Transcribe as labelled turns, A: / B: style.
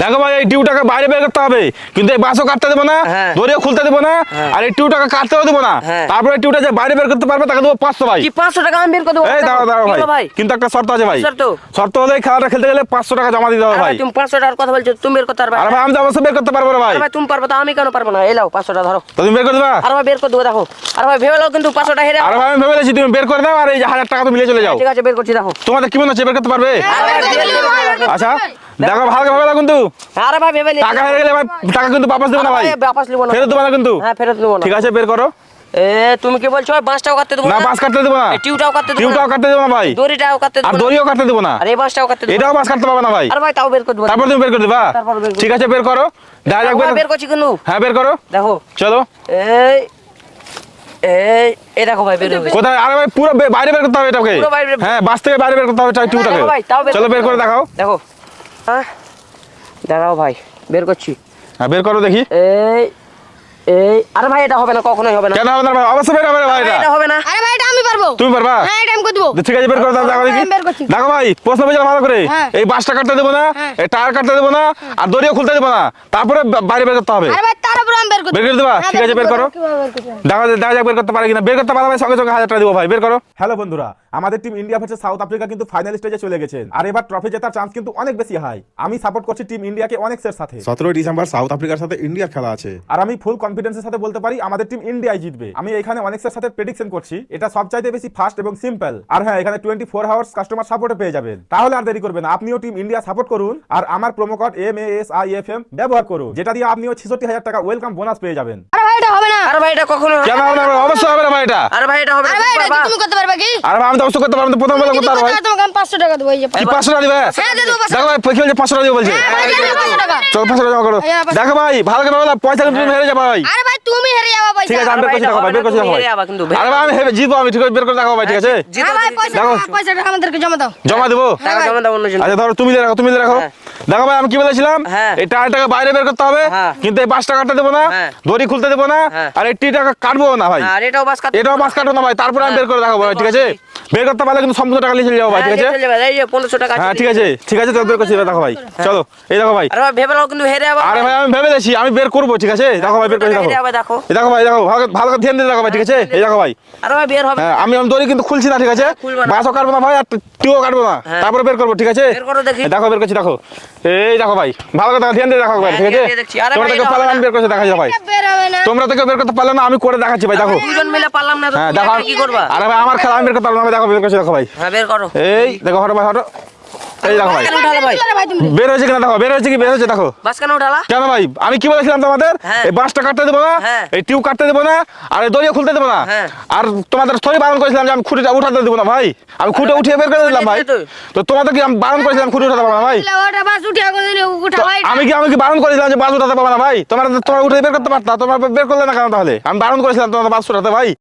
A: দেখো ভাই এই টিউটাকে বাইরে বের করতে হবে। কিন্তু এই বাসও কাটতে দেবো না
B: হ্যাঁ।
A: দড়িও খুলতে দেবো না
B: হ্যাঁ।
A: আর এই টিউটাকে কাটতেও দেবো না।
B: হ্যাঁ।
A: তারপরে টিউটা যে বাইরে বের করতে পারবে তাকে দেবো পাঁচশো ভাই।
B: পাঁচশো টাকা আমি বের করে দেবো?
A: এই দাঁড়াও দাঁড়াও ভাই। কিন্তু একটা শর্ত আছে ভাই।
B: শর্ত?
A: হলে খেলাটা খেলতে গেলে পাঁচশো টাকা জমা দিতে হবে ভাই
B: তুমি পাঁচশো টাকার কথা বলছো তুমি বের করতে পারবে
A: আর ভাই আমি তো অবশ্যই বের করতে পারব না ভাই।
B: ভাই তুমি পারবে তো আমি কেন পারব না? এলাও পাঁচশো টাকা ধরো।
A: তো তুমি বের করে দেবা?
B: আর ভাই বের করে দেবো দেখো। আর ভাই ভেবে নাও কিন্তু পাঁচশো টাকা হেরে
A: আর ভাই আমি ভেবে নিয়েছি তুমি বের করে দাও আর এই যে হাজার টাকা তো মিলিয়ে চলে যাও।
B: ঠিক আছে বের করছি দেখো।
A: তোমাদের কি মনে হচ্ছে বের করতে পারবে। আচ্ছা। দেখো ভালো ভাবে কিন্তু।
B: আরে ভাই ভেবে
A: টাকা হেরে গেলে ভাই টাকা কিন্তু দেবো না ভাই।
B: নিবো না।
A: ফেরত দেবো না কিন্তু।
B: হ্যাঁ ফেরত নেব না।
A: ঠিক আছে বের করো।
B: এ তুমি কি বলছো বাঁশটাও কাটতে দেবো
A: না কাটতে দেবো না।
B: টিউটাও কাটতে দেবো
A: টিউটাও কাটতে দেবো না ভাই।
B: দড়িটাও কাটতে
A: আর দড়িও কাটতে দেবো না।
B: আর এই বাঁশটাও কাটতে দেবো
A: এটাও কাটতে পারবে না ভাই।
B: আর ভাই তাও বের করে দেবো।
A: তারপর তুমি বের করে দেবা।
B: তারপর বের
A: ঠিক আছে বের করো। বের
B: বের করছি কিন্তু।
A: হ্যাঁ বের করো।
B: দেখো।
A: চলো।
B: এই এই এই দেখো ভাই বের হবে
A: কোথায়? আরে ভাই পুরো বাইরে বের করতে হবে এটাকে।
B: পুরো বাইরে
A: হ্যাঁ বাস থেকে বাইরে বের করতে হবে টিউটাকে।
B: বের
A: চলো বের করে দেখাও।
B: দেখো। হ্যাঁ? দেখাও ভাই বের করছি।
A: হ্যাঁ বের করো দেখি।
B: এই এই আরে ভাই এটা হবে না কখনোই হবে না।
A: কেন হবে না ভাই অবশ্যই বের হবে না ভাই এটা।
B: হবে না।
C: আরে ভাই এটা আমি পারব।
A: তুমি পারবা?
C: হ্যাঁ এটা আমি করে দেবো।
A: ঠিক আছে বের করে দাও দেখো দেখি।
C: বের করছি।
A: দেখো ভাই প্রশ্ন বুঝলে ভালো করে।
C: হ্যাঁ।
A: এই বাসটা কাটতে দেবো না
C: হ্যাঁ।
A: এই টায়ার কাটতে দেবো না আর দড়িও খুলতে দেবো না। তারপরে বাইরে বের করতে হবে।
C: আরে ভাই তার আমি বের করে
A: বের করে দেবা? ঠিক আছে বের করো।
C: কীভাবে বের করতে?
A: দেখা দেখা যাক বের করতে পারে কিনা। বের করতে পারবে সঙ্গে সঙ্গে হাজার টাকা দিব ভাই বের করো। হ্যালো বন্ধুরা আমাদের team India versus South Africa কিন্তু ফাইনাল স্টেজে চলে গেছেন। আর এবার ট্রফি জেতার চান্স কিন্তু অনেক বেশি হাই আমি সাপোর্ট করছি টিম ইন্ডিয়াকে অনেক সাথে।
D: সতেরোই ডিসেম্বর সাউথ আফ্রিকার সাথে ইন্ডিয়ার খেলা আছে।
A: আর আমি ফুল কনফিডেন্সের সাথে বলতে পারি আমাদের টিম ইন্ডিয়াই জিতবে। আমি এখানে অনেকের সাথে প্রেডিকশন করছি। এটা সবচাইতে বেশি ফাস্ট এবং সিম্পল আর হ্যাঁ এখানে টোয়েন্টি ফোর আওয়ার্স কাস্টমার সাপোর্টে পেয়ে যাবেন। তাহলে আর দেরি করবেন না। আপনিও টিম ইন্ডিয়া সাপোর্ট করুন। আর আমার promo code M S I F M ব্যবহার করুন। যেটা দিয়ে আপনিও ছেষট্টি হাজার টাকা ওয়েলকাম বোনাস পেয়ে যাবেন।
C: আরে ভাই এটা হবে না।
B: আরে ভাই এটা কখনো
A: কেন হবে না। অবশ্যই হবে না ভাই এটা।
B: আরে ভাই এটা হবে না।
C: আরে ভাই
B: তুমি
C: এটা তুমি করতে পারবে কি?
A: আর ভাই আমি তো অবশ্যই করতে পারব না, প্রথম বেলা করতে পারব ভাই
C: হয়। তোমাকে আমি পাঁচশো টাকা দেবো এই যে
A: কি পাঁচশো টাকা দিবে?
C: হ্যাঁ দেবো পাঁচশো
A: দেখো ভাই কি বলছে পাঁচশো টাকা দিবে বলছে।
C: হ্যাঁ, ভাই, দিয়ে দেবো টাকা।
A: চলো পাঁচশো টাকা জমা করো দেখো ভাই ভালো করে বলো পয়সা তুমি হেরে যাবে ভাই।
C: আরে ভাই তুমি হেরে যাবা পয়সা।
A: ঠিক আছে আমি বের
B: ভাই,
A: দেখো ভাই বের
B: হবে
A: দেখো ভাই।
B: হেরে যাবা কিন্তু।
A: আরে ভাই আমি হেবে জিতবো আমি ঠিক আছে বের করে দেখো ভাই ঠিক আছে?
B: জিতো
C: হ্যাঁ ভাই। পয়সা পয়সাটা আমাদেরকে জমা দাও।
A: জমা দেবো?
B: টাকা জমা দাও অন্যজন
A: আচ্ছা ধরো তুমি রাখো তুমি রাখো।
B: হ্যাঁ।
A: দেখো ভাই আমি কি বলেছিলাম
B: এই
A: এই টায়ারটাকে বাইরে বের করতে হবে
B: হ্যাঁ।
A: কিন্তু এই বাসটা কাটতে দেবো না
B: হ্যাঁ।
A: দড়ি খুলতে দেবো না
B: হ্যাঁ।
A: আর এই টিটাকে কাটবো না ভাই
B: এটাও বাস
A: মাছ কাটবো না ভাই তারপরে আমি
B: হ্যাঁ।
A: বের করে দেখাবো ভাই ঠিক আছে বের করতে পারলে কিন্তু সম্পূর্ণ টাকা নিয়ে চলে যাব ভাই ঠিক আছে?
B: হ্যাঁ, পনেরোশো টাকা
A: হ্যাঁ ঠিক আছে। ঠিক আছে তো বের করছি দেখো ভাই। চলো এই দেখো ভাই।
B: আরে ভাই ভেবে কিন্তু হেরে
A: আরে ভাই আমি ভেবে দেখছি আমি বের করব ঠিক আছে? দেখো ভাই বের করে দেখো।
B: দেখো।
A: ভাই দেখো ভালো করে- ধ্যান দিয়ে দেখো ভাই ঠিক আছে? এই দেখো ভাই।
B: আরে ভাই বের হবে।
A: হ্যাঁ আমি আমি দড়ি কিন্তু খুলছি না ঠিক আছে? বাসও কাটবো না ভাই আর টিও কাটবো না।
B: হ্যাঁ।
A: তারপরে বের করব ঠিক আছে?
B: দেখো
A: বের করছি দেখো। এই দেখো ভাই ভালো করে দেখো ধ্যান দিয়ে দেখো ভাই
B: হ্যাঁ,
A: ঠিক আছে? তোমরা থেকে
B: এটা
A: আমি বের করছি দেখা যাবে ভাই।
C: এটা বের হবে না।
A: তোমরা থেকে বের করতে পারলে না আমি করে দেখাচ্ছি ভাই দেখো।
B: দুজন মিলে পারলাম না তো
A: হ্যাঁ দেখো
B: কি করবা?
A: আরে ভাই আমার খেলা আমি বের করতে পারলাম না দেখো বের করছি দেখো ভাই।
B: হ্যাঁ বের করো।
A: এই দেখো হটো ভাই হটো। এই দেখো ভাই। বের হয়েছে কিনা? দেখো বের হয়েছে কি? বের হয়েছে দেখো।
B: কেন
A: ভাই? আমি কি বলেছিলাম তোমাদের?
B: হ্যাঁ।
A: এই বাসটা কাটতে দেবো না
B: হ্যাঁ।
A: এই টিউব কাটতে দেবো না আর এই দড়িও খুলতে দেবো না।
B: হ্যাঁ।
A: আর তোমাদের থরি বারণ করেছিলাম যে আমি খুঁটিটা উঠাতে দেবো না ভাই। আমি খুঁটে উঠিয়ে বের করে দিলাম ভাই।
B: তো।
A: তোমাদের কি আমি বারণ করেছিলাম খুঁটে উঠাতে পারব না
C: ভাই।
A: আমি কি আমি কি বারণ করেছিলাম যে বাস উঠাতে পারব না ভাই? তোমরা তোমরা উঠে বের করতে পারতা তোমরা বের করলে না কেন তাহলে? আমি বারণ করেছিলাম তোমাদের বাস উঠাতে ভাই।